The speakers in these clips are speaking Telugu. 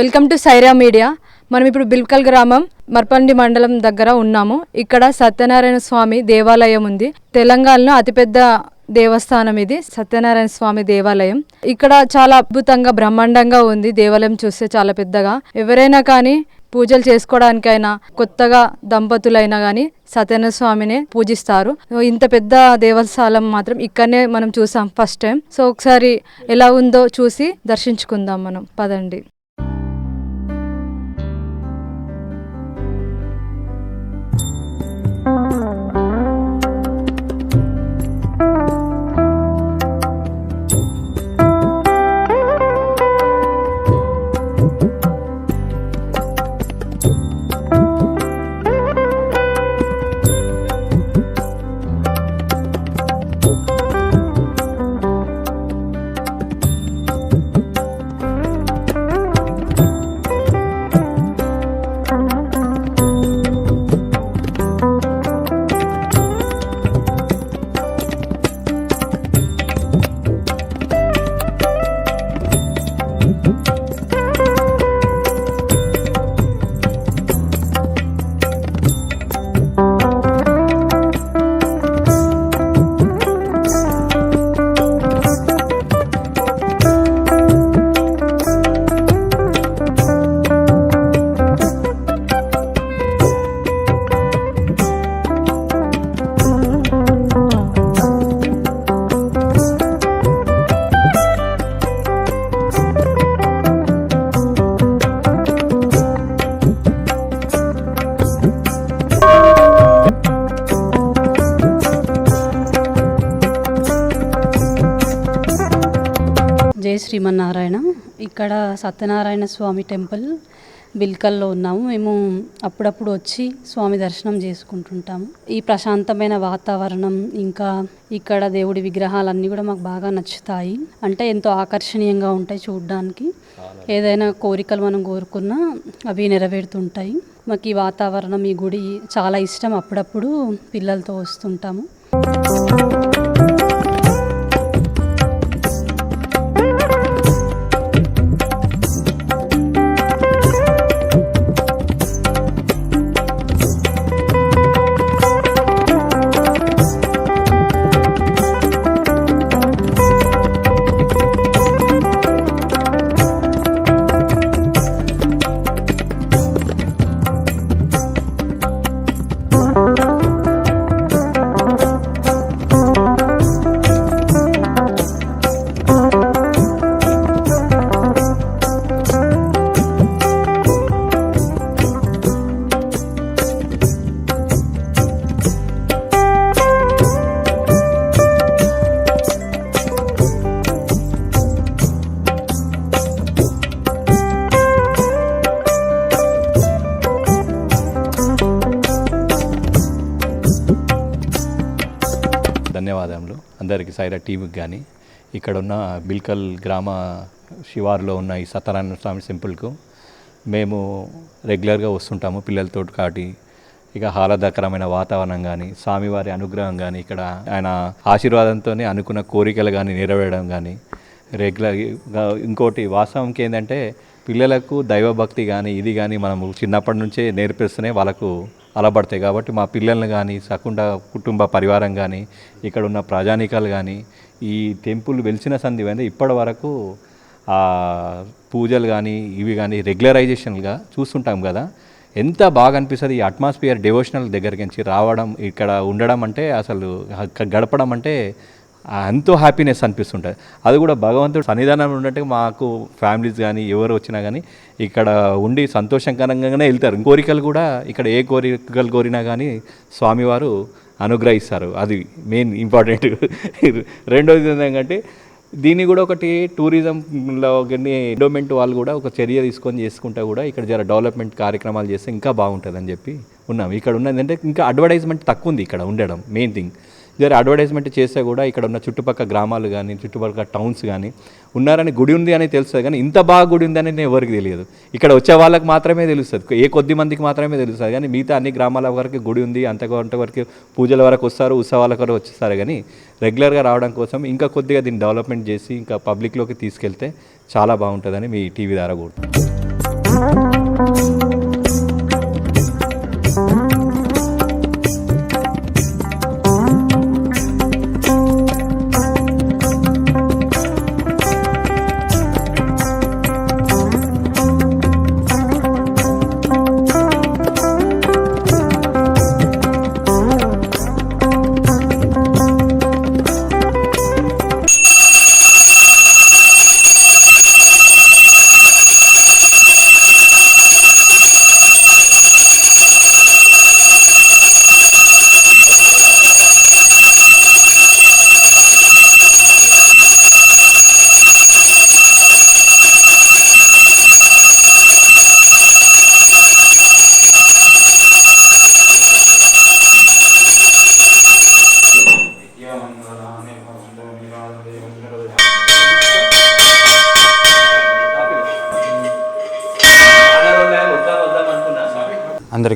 Welcome to Sye Raa media. మనం ఇప్పుడు బిల్కల్ గ్రామం మర్పండి మండలం దగ్గర ఉన్నాము. ఇక్కడ సత్యనారాయణ స్వామి దేవాలయం ఉంది. తెలంగాణలో అతిపెద్ద దేవస్థానం ఇది సత్యనారాయణ స్వామి దేవాలయం. ఇక్కడ చాలా అద్భుతంగా బ్రహ్మాండంగా ఉంది. దేవాలయం చూస్తే చాలా పెద్దగా. ఎవరైనా కానీ పూజలు చేసుకోవడానికైనా కొత్తగా దంపతులైనా కానీ సత్యనారాయణ స్వామిని పూజిస్తారు. ఇంత పెద్ద దేవస్థానం మాత్రం ఇక్కడనే మనం చూసాం ఫస్ట్ టైం. సో ఒకసారి ఎలా ఉందో చూసి దర్శించుకుందాం మనం. పదండి. శ్రీమన్నారాయణ. ఇక్కడ సత్యనారాయణ స్వామి టెంపుల్ బిల్కల్లో ఉన్నాము. మేము అప్పుడప్పుడు వచ్చి స్వామి దర్శనం చేసుకుంటుంటాము. ఈ ప్రశాంతమైన వాతావరణం ఇంకా ఇక్కడ దేవుడి విగ్రహాలన్నీ కూడా మాకు బాగా నచ్చుతాయి. అంటే ఎంతో ఆకర్షణీయంగా ఉంటాయి చూడడానికి. ఏదైనా కోరికలు మనం కోరుకున్నా అవి నెరవేరుతుంటాయి. మాకు ఈ వాతావరణం ఈ గుడి చాలా ఇష్టం. అప్పుడప్పుడు పిల్లలతో వస్తుంటాము. అందరికీ సైరా టీవీకి కానీ ఇక్కడ ఉన్న బిల్కల్ గ్రామ శివారులో ఉన్న ఈ సత్యనారాయణ స్వామి టెంపుల్కు మేము రెగ్యులర్గా వస్తుంటాము పిల్లలతో కాటి. ఇక ఆహ్లాదకరమైన వాతావరణం కానీ స్వామివారి అనుగ్రహం కానీ ఇక్కడ ఆయన ఆశీర్వాదంతోనే అనుకున్న కోరికలు కానీ నెరవేరడం కానీ రెగ్యులర్గా ఇంకోటి వాస్తవంకి ఏంటంటే పిల్లలకు దైవభక్తి కానీ ఇది కానీ మనము చిన్నప్పటి నుంచే నేర్పిస్తూనే వాళ్ళకు అలబడతాయి కాబట్టి మా పిల్లల్ని కానీ సకుండా కుటుంబ పరివారం కానీ ఇక్కడ ఉన్న ప్రజానీకాలు కానీ ఈ టెంపుల్ వెలిసిన సంధి అనేది ఇప్పటి వరకు పూజలు కానీ ఇవి కానీ రెగ్యులరైజేషన్గా చూస్తుంటాం కదా. ఎంత బాగా అనిపిస్తుంది ఈ అట్మాస్ఫియర్ డివోషనల్ దగ్గరికి నుంచి రావడం ఇక్కడ ఉండడం అంటే అసలు గడపడం అంటే ఎంతో హ్యాపీనెస్ అనిపిస్తుంటుంది. అది కూడా భగవంతుడు సన్నిధానం ఉన్నట్టు మాకు ఫ్యామిలీస్ కానీ ఎవరు వచ్చినా కానీ ఇక్కడ ఉండి సంతోషకరంగానే వెళ్తారు. కోరికలు కూడా ఇక్కడ ఏ కోరికలు కోరినా కానీ స్వామివారు అనుగ్రహిస్తారు. అది మెయిన్ ఇంపార్టెంట్ రెండోది ఏంటంటే దీన్ని కూడా ఒకటి టూరిజంలో కానీ ఎండోమెంట్ వాళ్ళు కూడా ఒక చర్య తీసుకొని చేసుకుంటా కూడా ఇక్కడ జర డెవలప్మెంట్ కార్యక్రమాలు చేస్తే ఇంకా బాగుంటుందని చెప్పి ఉన్నాం. ఇక్కడ ఉన్నది అంటే ఇంకా అడ్వర్టైజ్మెంట్ తక్కువ ఉంది ఇక్కడ ఉండడం మెయిన్ థింగ్ జర అడ్వర్టైజ్మెంట్ చేస్తే కూడా ఇక్కడ ఉన్న చుట్టుపక్కల గ్రామాలు కానీ చుట్టుపక్కల టౌన్స్ కానీ ఉన్నారని గుడి ఉంది అని తెలుస్తుంది కానీ ఇంత బాగా గుడి ఉంది అని ఎవరికి తెలియదు. ఇక్కడ వచ్చే వాళ్ళకి మాత్రమే తెలుస్తుంది. ఏ కొద్ది మందికి మాత్రమే తెలుస్తుంది కానీ మిగతా అన్ని గ్రామాల వరకు గుడి ఉంది అంతవరకు పూజల వరకు వస్తారు ఉత్సవాల వరకు వచ్చేస్తారు కానీ రెగ్యులర్గా రావడం కోసం ఇంకా కొద్దిగా దీన్ని డెవలప్మెంట్ చేసి ఇంకా పబ్లిక్లోకి తీసుకెళ్తే చాలా బాగుంటుందని మీ టీవీ ద్వారా కూడా.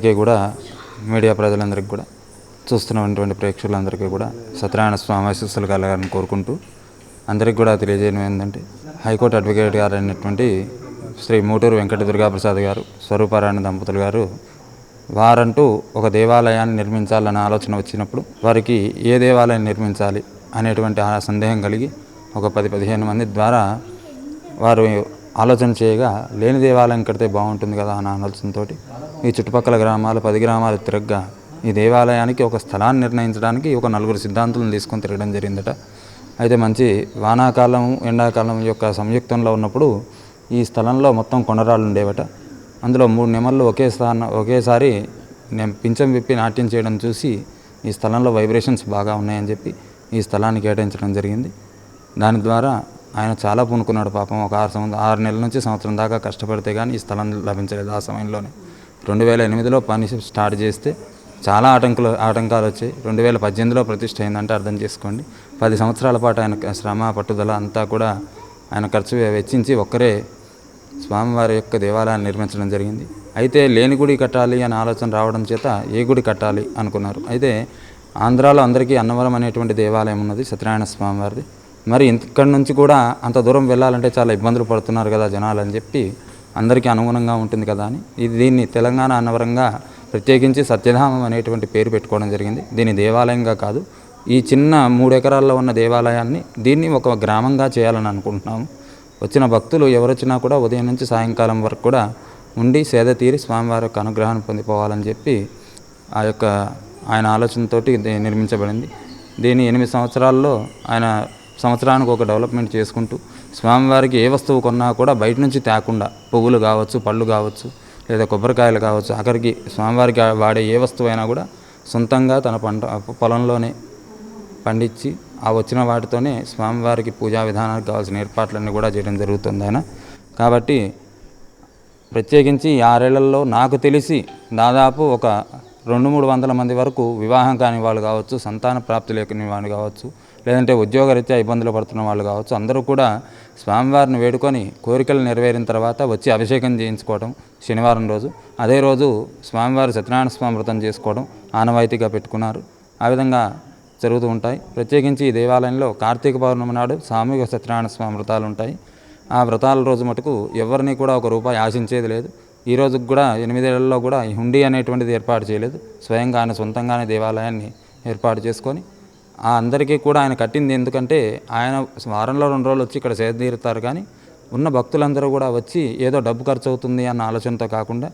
అందరికీ కూడా మీడియా ప్రజలందరికీ కూడా చూస్తున్నటువంటి ప్రేక్షకులందరికీ కూడా సత్యనారాయణ స్వామి ఆశీస్సులు కలగాలని కోరుకుంటూ అందరికీ కూడా తెలియజేయడం ఏంటంటే హైకోర్టు అడ్వకేట్ గారు అయినటువంటి శ్రీ మూటూరు వెంకట దుర్గాప్రసాద్ గారు స్వరూపారాయణ దంపతులు గారు వారంటూ ఒక దేవాలయాన్ని నిర్మించాలన్న ఆలోచన వచ్చినప్పుడు వారికి ఏ దేవాలయం నిర్మించాలి అనేటువంటి ఆ సందేహం కలిగి ఒక పది పదిహేను మంది ద్వారా వారు ఆలోచన చేయగా లేని దేవాలయం కడితే బాగుంటుంది కదా అన్న ఆలోచనతో ఈ చుట్టుపక్కల గ్రామాలు పది గ్రామాలు తిరగ్గా ఈ దేవాలయానికి ఒక స్థలాన్ని నిర్ణయించడానికి ఒక నలుగురు సిద్ధాంతులను తీసుకొని తిరగడం జరిగిందట. అయితే మంచి వానాకాలం ఎండాకాలం యొక్క సంయుక్తంలో ఉన్నప్పుడు ఈ స్థలంలో మొత్తం కొండరాళ్ళు ఉండేవట. అందులో మూడు నెమళ్ళు ఒకే స్థానం ఒకేసారి నేను పింఛం విప్పి నాట్యం చేయడం చూసి ఈ స్థలంలో వైబ్రేషన్స్ బాగా ఉన్నాయని చెప్పి ఈ స్థలాన్ని కేటాయించడం జరిగింది. దాని ద్వారా ఆయన చాలా పూనుకున్నాడు పాపం. ఒక ఆరు సంవత్సరం ఆరు నెలల నుంచి సంవత్సరం దాకా కష్టపడితే కానీ ఈ స్థలం లభించలేదు ఆ సమయంలోనే. రెండు వేల ఎనిమిదిలో పని స్టార్ట్ చేస్తే చాలా ఆటంకులు ఆటంకాలు వచ్చాయి. రెండు వేల పద్దెనిమిదిలో ప్రతిష్ట అయిందంటే అర్థం చేసుకోండి. పది సంవత్సరాల పాటు ఆయన శ్రమ పట్టుదల అంతా కూడా ఆయన ఖర్చు వెచ్చించి ఒక్కరే స్వామివారి యొక్క దేవాలయాన్ని నిర్మించడం జరిగింది. అయితే లేని గుడి కట్టాలి అనే ఆలోచన రావడం చేత ఏ గుడి కట్టాలి అనుకున్నారు. అయితే ఆంధ్రాలో అందరికీ అన్నవరం అనేటువంటి దేవాలయం ఉన్నది సత్యనారాయణ స్వామివారిది. మరి ఇక్కడి నుంచి కూడా అంత దూరం వెళ్ళాలంటే చాలా ఇబ్బందులు పడుతున్నారు కదా జనాలు అని చెప్పి అందరికీ అనుగుణంగా ఉంటుంది కదా అని. ఇది దీన్ని తెలంగాణ అనవరంగా ప్రత్యేకించి సత్యధామం అనేటువంటి పేరు పెట్టుకోవడం జరిగింది. దీని దేవాలయంగా కాదు ఈ చిన్న మూడు ఎకరాల్లో ఉన్న దేవాలయాన్ని దీన్ని ఒక గ్రామంగా చేయాలని అనుకుంటున్నాము. వచ్చిన భక్తులు ఎవరొచ్చినా కూడా ఉదయం నుంచి సాయంకాలం వరకు కూడా ఉండి సేద తీరి స్వామివారి యొక్క అనుగ్రహాన్ని పొందిపోవాలని చెప్పి ఆ యొక్క ఆయన ఆలోచనతోటి నిర్మించబడింది. దీని ఎనిమిది సంవత్సరాల్లో ఆయన సంవత్సరానికి ఒక డెవలప్మెంట్ చేసుకుంటూ స్వామివారికి ఏ వస్తువు కొన్నా కూడా బయట నుంచి తేకుండా పువ్వులు కావచ్చు పళ్ళు కావచ్చు లేదా కొబ్బరికాయలు కావచ్చు అక్కడికి స్వామివారికి వాడే ఏ వస్తువు అయినా కూడా సొంతంగా తన పంట పొలంలోనే పండించి ఆ వచ్చిన వాటితోనే స్వామివారికి పూజా విధానానికి కావాల్సిన ఏర్పాట్లన్నీ కూడా చేయడం జరుగుతుంది ఆయన. కాబట్టి ప్రత్యేకించి ఆరేళ్ళలో నాకు తెలిసి దాదాపు ఒక రెండు మూడు వందల మంది వరకు వివాహం కాని వాళ్ళు కావచ్చు సంతాన ప్రాప్తి లేని వాళ్ళు కావచ్చు లేదంటే ఉద్యోగరీత్యా ఇబ్బందులు పడుతున్న వాళ్ళు కావచ్చు అందరూ కూడా స్వామివారిని వేడుకొని కోరికలు నెరవేరిన తర్వాత వచ్చి అభిషేకం చేయించుకోవడం శనివారం రోజు. అదే రోజు స్వామివారి సత్యనారాయణ స్వామి వ్రతం చేసుకోవడం ఆనవాయితీగా పెట్టుకున్నారు. ఆ విధంగా జరుగుతూ ఉంటాయి. ప్రత్యేకించి ఈ దేవాలయంలో కార్తీక పౌర్ణమి నాడు సామూహిక సత్యనారాయణ స్వామి వ్రతాలు ఉంటాయి. ఆ వ్రతాల రోజు మటుకు ఎవరిని కూడా ఒక రూపాయి ఆశించేది లేదు. ఈ రోజు కూడా ఎనిమిదేళ్ళలో కూడా హుండీ అనేటువంటిది ఏర్పాటు చేయలేదు. స్వయంగా ఆయన సొంతంగానే దేవాలయాన్ని ఏర్పాటు చేసుకొని ఆ అందరికీ కూడా ఆయన కట్టింది ఎందుకంటే ఆయన వారంలో రెండు రోజులు వచ్చి ఇక్కడ సేదీరుతారు కానీ ఉన్న భక్తులందరూ కూడా వచ్చి ఏదో డబ్బు ఖర్చు అవుతుంది అన్న ఆలోచనతో కాకుండా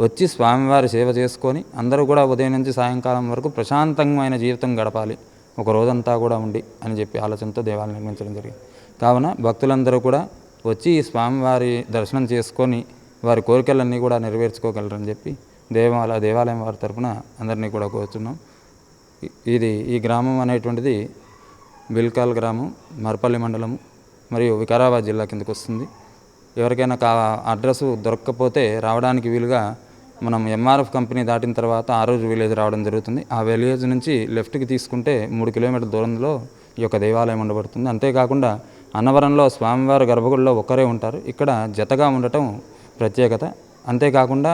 వచ్చి స్వామివారి సేవ చేసుకొని అందరూ కూడా ఉదయం నుంచి సాయంకాలం వరకు ప్రశాంతమైన జీవితం గడపాలి. ఒక రోజంతా కూడా ఉండి అని చెప్పి ఆలోచనతో దేవాలయం నిర్మించడం జరిగింది. కావున భక్తులందరూ కూడా వచ్చి ఈ స్వామివారి దర్శనం చేసుకొని వారి కోరికలన్నీ కూడా నెరవేర్చుకోగలరని చెప్పి దేవాలయ దేవాలయం వారి తరపున అందరినీ కూడా కోరుతున్నాం ఇది ఈ గ్రామం అనేటువంటిది బిల్కాల్ గ్రామం మరపల్లి మండలం మరియు వికారాబాద్ జిల్లా కిందకు వస్తుంది. ఎవరికైనా కా అడ్రస్ దొరక్కపోతే రావడానికి వీలుగా మనం ఎంఆర్ఎఫ్ కంపెనీ దాటిన తర్వాత ఆ రోజు విలేజ్ రావడం జరుగుతుంది. ఆ విలేజ్ నుంచి లెఫ్ట్కి తీసుకుంటే మూడు కిలోమీటర్ల దూరంలో ఈ యొక్క దేవాలయం ఉండబడుతుంది. అంతేకాకుండా అన్నవరంలో స్వామివారి గర్భగుడిలో ఒక్కరే ఉంటారు. ఇక్కడ జతగా ఉండటం ప్రత్యేకత. అంతేకాకుండా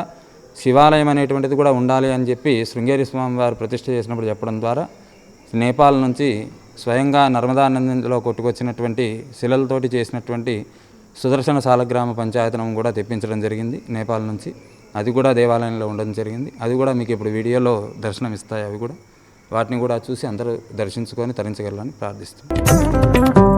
శివాలయం అనేటువంటిది కూడా ఉండాలి అని చెప్పి శృంగేరి స్వామివారు ప్రతిష్ఠ చేసినప్పుడు చెప్పడం ద్వారా నేపాల్ నుంచి స్వయంగా నర్మదానందంలో కొట్టుకొచ్చినటువంటి శిలలతోటి చేసినటువంటి సుదర్శన సాలగ్రామ పంచాయతనం కూడా తెప్పించడం జరిగింది నేపాల్ నుంచి. అది కూడా దేవాలయంలో ఉండడం జరిగింది. అది కూడా మీకు ఇప్పుడు వీడియోలో దర్శనం ఇస్తాయి అవి కూడా. వాటిని కూడా చూసి అందరూ దర్శించుకొని తరించగలరని ప్రార్థిస్తున్నాం.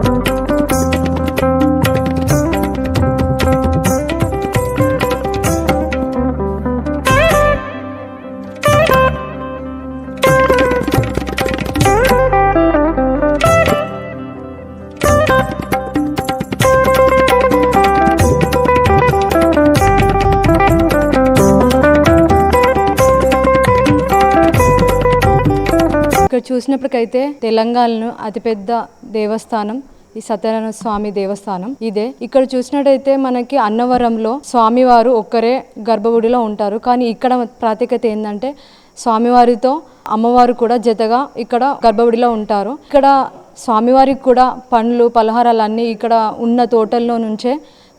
చూసినప్పటికైతే తెలంగాణలో అతిపెద్ద దేవస్థానం ఈ సత్యనారాయణ స్వామి దేవస్థానం ఇదే. ఇక్కడ చూసినట్టయితే మనకి అన్నవరంలో స్వామివారు ఒక్కరే గర్భగుడిలో ఉంటారు. కానీ ఇక్కడ ప్రాతికత ఏంటంటే స్వామివారితో అమ్మవారు కూడా జతగా ఇక్కడ గర్భగుడిలో ఉంటారు. ఇక్కడ స్వామివారికి కూడా పండ్లు పలహారాలు అన్నీ ఇక్కడ ఉన్న తోటల్లో నుంచే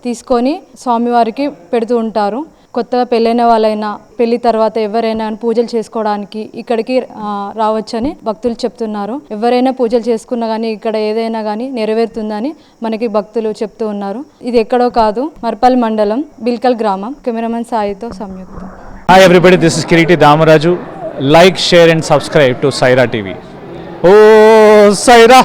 తీసుకొని స్వామివారికి పెడుతూ ఉంటారు. కొత్తగా పెళ్ళైన వాళ్ళైనా పెళ్ళి తర్వాత ఎవరైనా పూజలు చేసుకోవడానికి ఇక్కడికి రావచ్చని భక్తులు చెప్తున్నారు. ఎవరైనా పూజలు చేసుకున్నా కానీ ఇక్కడ ఏదైనా కానీ నెరవేరుతుందని మనకి భక్తులు చెప్తూ ఉన్నారు. ఇది ఎక్కడో కాదు మర్పల్ మండలం బిల్కల్ గ్రామం. Cameraman సాయితో Samyuktha. Hi everybody this is Kiriti Damaraju like share and subscribe to Saira TV oh Sye Raa